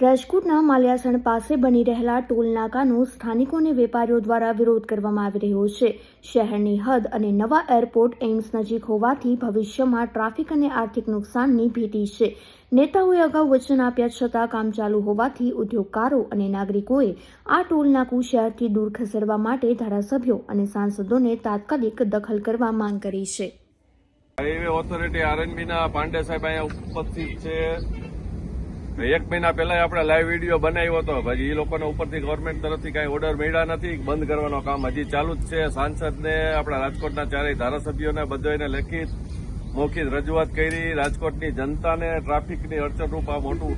રાજકોટના માલ્યાસણ પાસે બની રહેલા ટોલ નાકાનો સ્થાનિકોને વેપારીઓ દ્વારા વિરોધ કરવામાં આવી રહ્યો છે. શહેરની હદ અને નવા એરપોર્ટ એઇમ્સ નજીક હોવાથી ભવિષ્યમાં ટ્રાફિક અને આર્થિક નુકસાનની ભીતિ છે. નેતાઓએ અગાઉ વચન આપ્યા છતાં કામ ચાલુ હોવાથી ઉદ્યોગકારો અને નાગરિકોએ આ ટોલ નાકું શહેરથી દૂર ખસેડવા માટે ધારાસભ્યો અને સાંસદોને તાત્કાલિક દખલ કરવા માંગ કરી છે. હાઈવે ઓથોરિટી આરએનબીના પાંડે સાહેબ અહીંયા ઉપસ્થિત છે. એક મહિના પહેલા આપણે લાઈવ વીડિયો બનાવ્યો હતો. પછી એ લોકોને ઉપરથી ગવર્મેન્ટ તરફથી કાંઈ ઓર્ડર મળ્યા નથી. બંધ કરવાનો કામ હજી ચાલુ જ છે. સાંસદને, આપણા રાજકોટના ચારેય ધારાસભ્યોને બધાને લેખિત, મૌખિક રજૂઆત કરી. રાજકોટની જનતાને ટ્રાફિકની અડચણરૂપ આ મોટું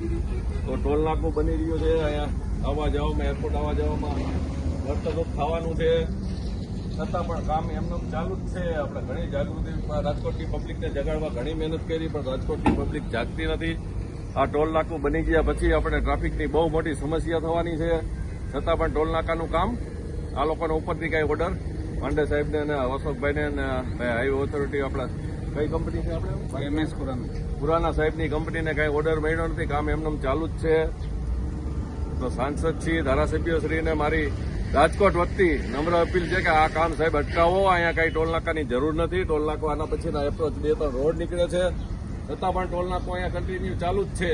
તો ટોલ બની રહ્યું છે. અહીંયા આવવા જવામાં એરપોર્ટ આવવા જવામાં અડચણરૂપ થવાનું છે. છતાં પણ કામ એમનું ચાલુ જ છે. આપણે ઘણી જાગૃતિ, રાજકોટની પબ્લિકને જગાડવા ઘણી મહેનત કરી, પણ રાજકોટની પબ્લિક જાગતી નથી. આ ટોલ નાકું બની ગયા પછી આપણે ટ્રાફિકની બહુ મોટી સમસ્યા થવાની છે. છતાં પણ ટોલ નાકાનું કામ આ લોકોના ઉપરથી કાંઈ ઓર્ડર પાંડે સાહેબને અને અશોકભાઈને અને હાઈવે ઓથોરિટી આપણા કઈ કંપની છે આપણે? એમએસ ખુરાના પુરાના સાહેબની કંપનીને કઈ ઓર્ડર મળ્યો નથી. કામ એમનેમ ચાલુ જ છે. તો સાંસદ છીએ ધારાસભ્યશ્રીને મારી રાજકોટ વતી નમ્ર અપીલ છે કે આ કામ સાહેબ અટકાવો. અહીંયા કઈ ટોલ નાકાની જરૂર નથી. ટોલ નાકો આના પછીના એપ્રોચ બે ત્રણ રોડ નીકળે છે. છતાં પણ ટોલ નાકો અહીંયા કન્ટિન્યુ ચાલુ જ છે.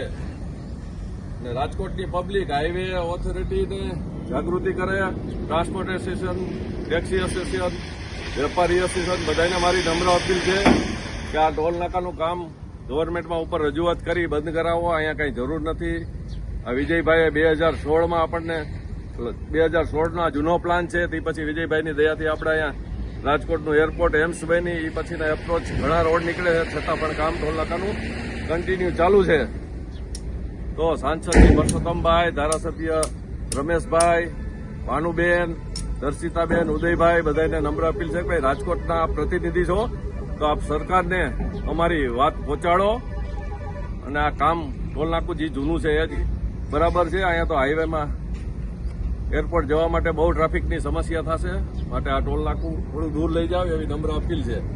ને રાજકોટની પબ્લિક હાઈવે ઓથોરિટીને જાગૃતિ કરે ટ્રાન્સપોર્ટ એસોસિએશન ટેક્સી એસોસિએશન વેપારી એસોસિએશન બધાને મારી નમ્ર અપીલ છે કે આ ટોલ નાકાનું કામ ગવર્મેન્ટમાં ઉપર રજૂઆત કરી, બંધ કરાવો, અહીંયા કંઈ જરૂર નથી. આ વિજયભાઈએ બે હજાર સોળમાં આપણને બે હજાર સોળનો જૂનો પ્લાન છે, તે પછી વિજયભાઈની દયાથી આપણે અહીંયા રાજકોટનું એરપોર્ટ એમ્સ બની એ પછીના એપ્રોચ ઘણા રોડ નીકળે છે, છતાં પણ કામ ઢોલાકાનું કન્ટિન્યુ ચાલુ છે. તો સાંસદ પરસોત્તમભાઈ, ધારાસભ્ય રમેશભાઈ, ભાનુબેન, દર્શિતાબેન, ઉદયભાઈ, બધાને નમ્ર અપીલ છે ભાઈ રાજકોટના પ્રતિનિધિ છો, તો આપ સરકારને અમારી વાત પહોંચાડો. અને આ કામ ટોલ નાકું જે જૂનું છે એ જ બરાબર છે, અહીંયા તો હાઈવેમાં એરપોર્ટ જવા માટે બહુ ટ્રાફિકની સમસ્યા થશે. માટે આ ટોલ નાકું થોડું દૂર લઈ જાવ એવી નમ્ર અપીલ છે.